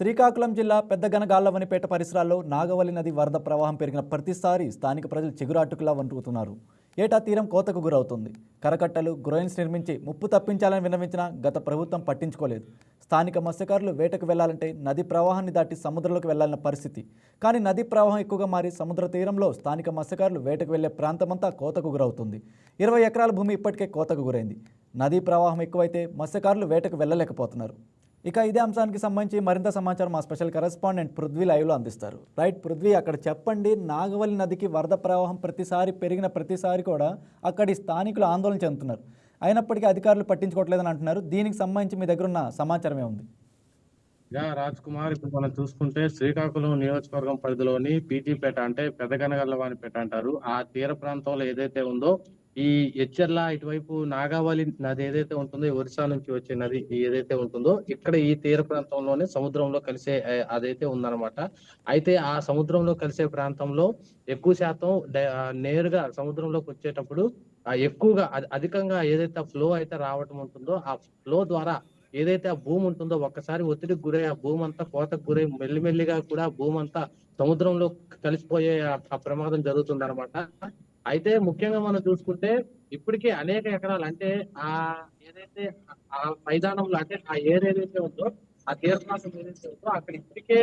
శ్రీకాకుళం జిల్లా పెద్దగనగాళ్ళవనిపేట పరిసరాల్లో నాగవల్లి నది వరద ప్రవాహం పెరిగిన ప్రతిసారి స్థానిక ప్రజలు చిగురాటుకులా వణుకుతున్నారు. ఏటా తీరం కోతకు గురవుతుంది. కరకట్టలు గ్రోయిన్స్ నిర్మించి ముప్పు తప్పించాలని విన్నవించినా గత ప్రభుత్వం పట్టించుకోలేదు. స్థానిక మత్స్యకారులు వేటకు వెళ్ళాలంటే నది ప్రవాహాన్ని దాటి సముద్రంలోకి వెళ్ళాలన్న పరిస్థితి. కానీ నది ప్రవాహం ఎక్కువగా మారి సముద్ర తీరంలో స్థానిక మత్స్యకారులు వేటకు వెళ్ళే ప్రాంతమంతా కోతకు గురవుతుంది. ఇరవై ఎకరాల భూమి ఇప్పటికే కోతకు గురైంది. నదీ ప్రవాహం ఎక్కువైతే మత్స్యకారులు వేటకు వెళ్ళలేకపోతున్నారు. ఇక ఇదే అంశానికి సంబంధించి మరింత సమాచారం మా స్పెషల్ కరెస్పాండెంట్ పృథ్వీ లైవ్లో అందిస్తారు. రైట్ పృథ్వీ అక్కడ చెప్పండి నాగవల్లి నదికి వరద ప్రవాహం ప్రతిసారి పెరిగిన ప్రతిసారి కూడా అక్కడి స్థానికులు ఆందోళన చెందుతున్నారు. అయినప్పటికీ అధికారులు పట్టించుకోవట్లేదని అంటున్నారు. దీనికి సంబంధించి మీ దగ్గర ఉన్న సమాచారం ఏముంది? రాజ్ కుమార్ ఇప్పుడు మనం చూసుకుంటే శ్రీకాకుళం నియోజకవర్గం పరిధిలోని పీటీపేట అంటే పెదగనగల్లవానిపేట అంటారు. ఆ తీర ప్రాంతంలో ఏదైతే ఉందో ఈ ఎచ్చర్ల ఇటువైపు నాగావళి నది ఏదైతే ఉంటుందో ఒరిస్సా నుంచి వచ్చే నది ఏదైతే ఉంటుందో ఇక్కడ ఈ తీర ప్రాంతంలోనే సముద్రంలో కలిసే అదైతే ఉందన్నమాట. అయితే ఆ సముద్రంలో కలిసే ప్రాంతంలో ఎక్కువ శాతం నేరుగా సముద్రంలోకి వచ్చేటప్పుడు ఎక్కువగా అధికంగా ఏదైతే ఫ్లో అయితే రావటం ఉంటుందో ఆ ఫ్లో ద్వారా ఏదైతే ఆ భూమి ఉంటుందో ఒక్కసారి ఒత్తిడికి గురై ఆ భూమి అంతా కోతకు గురై మెల్లిమెల్లిగా కూడా భూమి అంతా సముద్రంలో కలిసిపోయే ఆ- ఆ ప్రమాదం జరుగుతుంది అనమాట అయితే ముఖ్యంగా మనం చూసుకుంటే ఇప్పటికే అనేక ఎకరాలు అంటే ఆ ఏదైతే ఆ మైదానంలో అంటే ఆ ఏర్ ఏదైతే ఉందో ఆ తీర్థాసం ఏదైతే ఉందో అక్కడ ఇప్పటికే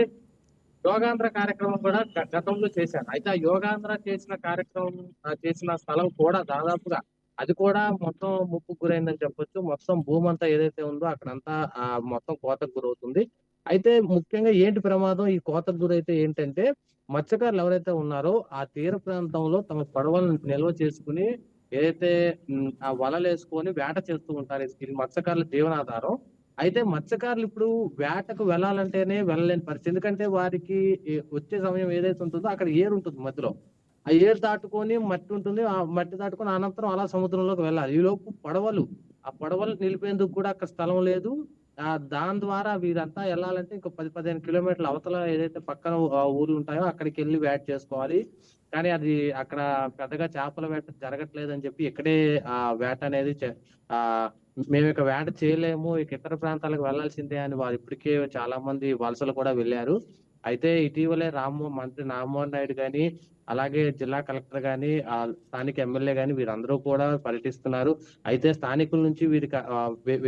యోగాంధ్ర కార్యక్రమం కూడా గతంలో చేశారు. అయితే ఆ యోగాంధ్ర చేసిన కార్యక్రమం ఆ చేసిన స్థలం కూడా దాదాపుగా అది కూడా మొత్తం ముప్పు గురైందని చెప్పొచ్చు. మొత్తం భూమంతా ఏదైతే ఉందో అక్కడంతా ఆ మొత్తం కోతకు గురవుతుంది. అయితే ముఖ్యంగా ఏంటి ప్రమాదం? ఈ కోత గురైతే ఏంటంటే మత్స్యకారులు ఎవరైతే ఉన్నారో ఆ తీర ప్రాంతంలో తమ పడవలను నిల్వ చేసుకుని ఏదైతే ఆ వలలు వేసుకొని వేట చేస్తూ ఉంటారు ఇది మత్స్యకారుల జీవనాధారం. అయితే మత్స్యకారులు ఇప్పుడు వేటకు వెళ్ళాలంటేనే వెళ్ళలేని పరిస్థితి. ఎందుకంటే వారికి వచ్చే సమయం ఏదైతే ఉంటుందో అక్కడ ఏరు ఉంటుంది మధ్యలో. ఆ ఏరు దాటుకొని మట్టి ఉంటుంది. ఆ మట్టి దాటుకొని అనంతరం అలా సముద్రంలోకి వెళ్ళాలి. ఈ లోపు పడవలు ఆ పడవలు నిలిపేందుకు కూడా అక్కడ స్థలం లేదు. దాని ద్వారా వీరంతా వెళ్ళాలంటే ఇంకో పది పదిహేను కిలోమీటర్ల అవతల ఏదైతే పక్కన ఊర్లు ఉంటాయో అక్కడికి వెళ్ళి వేట చేసుకోవాలి. కానీ అది అక్కడ పెద్దగా చేపల వేట జరగట్లేదు అని చెప్పి ఇక్కడే ఆ వేట అనేది చే- ఆ మేము ఇక వేట చేయలేము. ఇక ఇతర ప్రాంతాలకు వెళ్ళాల్సిందే అని వారు ఇప్పటికే చాలా మంది వలసలు కూడా వెళ్ళారు. అయితే ఇటీవలే రామ్మోహన్ మంత్రి రామ్మోహన్ నాయుడు గాని అలాగే జిల్లా కలెక్టర్ గాని ఆ స్థానిక ఎమ్మెల్యే గాని వీరందరూ కూడా పర్యటిస్తున్నారు. అయితే స్థానికుల నుంచి వీరికి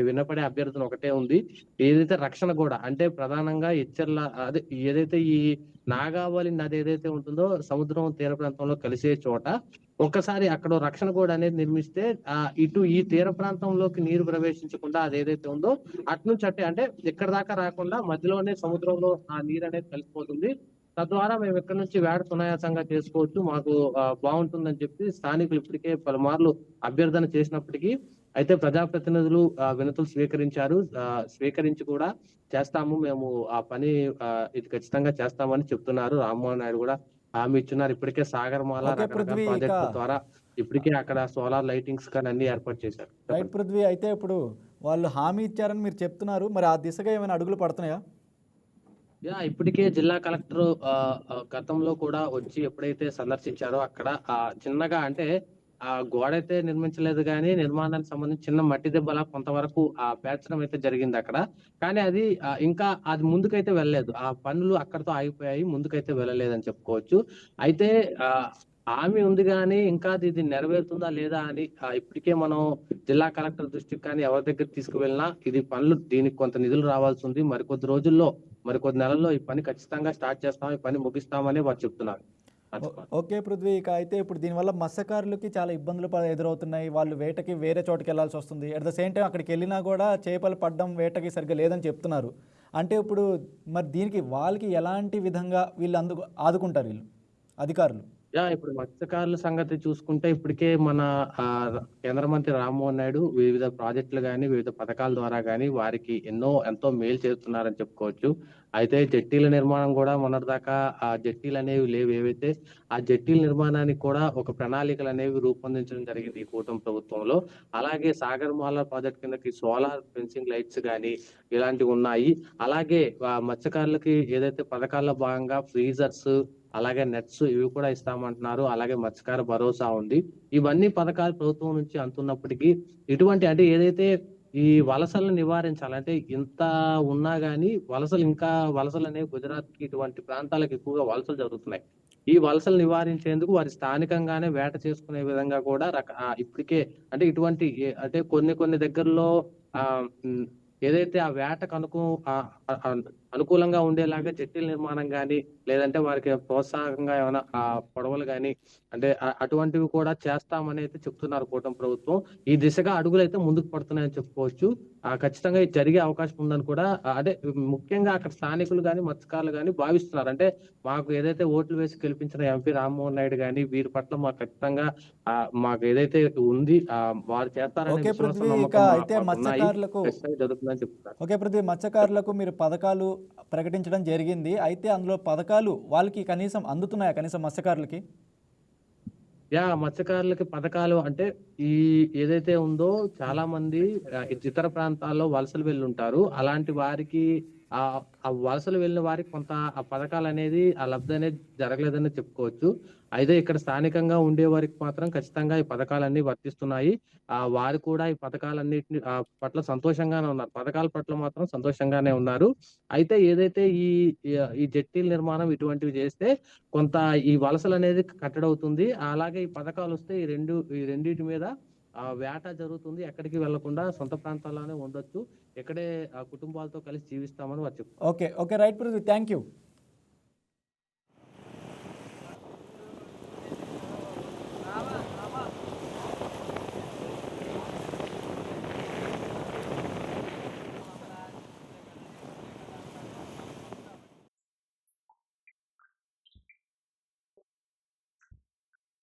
వినపడే అభ్యర్థన ఒకటే ఉంది. ఏదైతే రక్షణ కూడా అంటే ప్రధానంగా ఇచ్చర్ల అదే ఏదైతే ఈ నాగావళి నది ఏదైతే ఉంటుందో సముద్రం తీర ప్రాంతంలో కలిసే చోట ఒక్కసారి అక్కడ రక్షణ గోడ అనేది నిర్మిస్తే ఆ ఇటు ఈ తీర ప్రాంతంలోకి నీరు ప్రవేశించకుండా అది ఏదైతే ఉందో అటు నుంచి అట్టే అంటే ఇక్కడ దాకా రాకుండా మధ్యలోనే సముద్రంలో ఆ నీరు అనేది కలిసిపోతుంది. తద్వారా మేము ఇక్కడ నుంచి వేట సునాయాసంగా చేసుకోవచ్చు. మాకు బాగుంటుందని చెప్పి స్థానికులు ఇప్పటికే పలుమార్లు అభ్యర్థన చేసినప్పటికీ అయితే ప్రజాప్రతినిధులు వినతులు స్వీకరించారు. స్వీకరించి కూడా చేస్తాము. మేము ఆ పని ఇది ఖచ్చితంగా చేస్తామని చెప్తున్నారు. రామ్మోహన్ నాయుడు కూడా హామీ ఇచ్చున్నారు. ఇప్పటికే సాగర్మాల రకరకాల ప్రాజెక్టుల ద్వారా ఇప్పటికే అక్కడ సోలార్ లైటింగ్స్ కానీ అన్ని ఏర్పాటు చేశారు. రైట్ పృథ్వీ అయితే ఇప్పుడు వాళ్ళు హామీ ఇచ్చారని మీరు చెప్తున్నారు. మరి ఆ దిశగా ఏమైనా అడుగులు పడుతున్నాయా? యా ఇప్పటికే జిల్లా కలెక్టర్ ఆ, గతంలో కూడా వచ్చి ఎప్పుడైతే సందర్శించారో అక్కడ ఆ చిన్నగా అంటే ఆ గోడ అయితే నిర్మించలేదు కానీ నిర్మాణానికి సంబంధించి చిన్న మట్టి దెబ్బలా కొంతవరకు ఆ పేర్చడం అయితే జరిగింది అక్కడ. కానీ అది ఇంకా అది ముందుకైతే వెళ్ళలేదు. ఆ పనులు అక్కడతో ఆగిపోయాయి ముందుకైతే వెళ్ళలేదని చెప్పుకోవచ్చు. అయితే ఆ హామీ ఉంది కానీ ఇంకా అది ఇది నెరవేరుతుందా లేదా అని ఇప్పటికే మనం జిల్లా కలెక్టర్ దృష్టికి కానీ ఎవరి దగ్గర తీసుకువెళ్ళినా ఇది పనులు దీనికి కొంత నిధులు రావాల్సి ఉంది. మరికొద్ది రోజుల్లో మరికొద్ది నెలల్లో ఈ పని ఖచ్చితంగా స్టార్ట్ చేస్తాం ఈ పని ముగిస్తామని వారు చెప్తున్నారు ఓకే పృథ్వీ ఇక అయితే ఇప్పుడు దీనివల్ల మత్స్యకారులకి చాలా ఇబ్బందులు ఎదురవుతున్నాయి. వాళ్ళు వేటకి వేరే చోటుకి వెళ్ళాల్సి వస్తుంది. అట్ ద సేమ్ టైం అక్కడికి వెళ్ళినా కూడా చేపలు పడడం వేటకి సరిగ్గా లేదని చెప్తున్నారు. అంటే ఇప్పుడు మరి దీనికి వాళ్ళకి ఎలాంటి విధంగా వీళ్ళు అందుకు ఆదుకుంటారు వీళ్ళు? అధికారులు? యా ఇప్పుడు మత్స్యకారుల సంగతి చూసుకుంటే ఇప్పటికే మన కేంద్ర మంత్రి రామ్మోహన్ నాయుడు వివిధ ప్రాజెక్టులు కానీ వివిధ పథకాల ద్వారా కానీ వారికి ఎన్నో ఎంతో మేలు చేస్తున్నారని చెప్పుకోవచ్చు. అయితే జట్టీల నిర్మాణం కూడా మొన్నటిదాకా ఆ జట్టీలు అనేవి లేవు. ఏవైతే ఆ జట్టీల నిర్మాణానికి కూడా ఒక ప్రణాళికలు అనేవి రూపొందించడం జరిగింది ఈ కూటమి ప్రభుత్వంలో. అలాగే సాగర్ మాల ప్రాజెక్ట్ కిందకి సోలార్ ఫెన్సింగ్ లైట్స్ కానీ ఇలాంటివి ఉన్నాయి. అలాగే మత్స్యకారులకి ఏదైతే పథకాల్లో భాగంగా ఫ్రీజర్స్ అలాగే నెట్స్ ఇవి కూడా ఇస్తామంటున్నారు. అలాగే మత్స్యకార భరోసా ఉంది. ఇవన్నీ పథకాలు ప్రభుత్వం నుంచి అంతున్నప్పటికీ ఇటువంటి అంటే ఏదైతే ఈ వలసలను నివారించాలంటే ఇంత ఉన్నా గానీ వలసలు ఇంకా వలసలు అనేవి గుజరాత్కి ఇటువంటి ప్రాంతాలకు ఎక్కువగా వలసలు జరుగుతున్నాయి. ఈ వలసలు నివారించేందుకు వారి స్థానికంగానే వేట చేసుకునే విధంగా కూడా రక ఇప్పటికే అంటే ఇటువంటి అంటే కొన్ని కొన్ని దగ్గరలో ఆ ఏదైతే ఆ వేటకు కనుక అనుకూలంగా ఉండేలాగా జట్టీల నిర్మాణం కానీ లేదంటే వారికి ప్రోత్సాహకంగా ఏమైనా ఆ పడవలు కానీ అంటే అటువంటివి కూడా చేస్తామని అయితే చెప్తున్నారు కూటమి ప్రభుత్వం. ఈ దిశగా అడుగులు అయితే ముందుకు పడుతున్నాయని చెప్పుకోవచ్చు. ఆ ఖచ్చితంగా ఇది జరిగే అవకాశం ఉందని కూడా అంటే ముఖ్యంగా అక్కడ స్థానికులు కానీ మత్స్యకారులు కానీ భావిస్తున్నారు. అంటే మాకు ఏదైతే ఓట్లు వేసి గెలిపించిన ఎంపీ రామ్మోహన్ నాయుడు కానీ వీరి పట్ల మాకు ఖచ్చితంగా ఆ, మాకు ఏదైతే ఉంది ఆ, వారు చేస్తారనే అయితే. మత్స్యకారులకు చెప్తున్నారు. ఓకే పృథ్వీ మత్స్యకారులకు మీరు పథకాలు ప్రకటించడం జరిగింది. అయితే అందులో పథకాలు వాళ్ళకి కనీసం అందుతున్నాయా? కనీసం మత్స్యకారులకి? యా మత్స్యకారులకి పథకాలు అంటే ఈ ఏదైతే ఉందో చాలా మంది ఇతర ప్రాంతాల్లో వలసలు వెళ్ళి ఉంటారు అలాంటి వారికి ఆ వలసలు వెళ్ళిన వారికి కొంత ఆ పథకాలు అనేది ఆ లబ్ధి అనేది జరగలేదని చెప్పుకోవచ్చు. అయితే ఇక్కడ స్థానికంగా ఉండే వారికి మాత్రం ఖచ్చితంగా ఈ పథకాలన్నీ వర్తిస్తున్నాయి. ఆ వారు కూడా ఈ పథకాలన్నిటిని ఆ, పట్ల సంతోషంగానే ఉన్నారు. పథకాల పట్ల మాత్రం సంతోషంగానే ఉన్నారు. అయితే ఏదైతే ఈ ఈ- ఈ జట్టీల నిర్మాణం ఇటువంటివి చేస్తే కొంత ఈ వలసలు అనేది కట్టడవుతుంది. అలాగే ఈ పథకాలు వస్తే ఈ రెండు ఈ రెండింటి మీద ఆ వేట జరుగుతుంది. ఎక్కడికి వెళ్ళకుండా సొంత ప్రాంతాల్లోనే ఉండొచ్చు. ఇక్కడే ఆ కుటుంబాలతో కలిసి జీవిస్తామని వారు ఓకే. ఓకే రైట్ ప్రతి థ్యాంక్ యూ.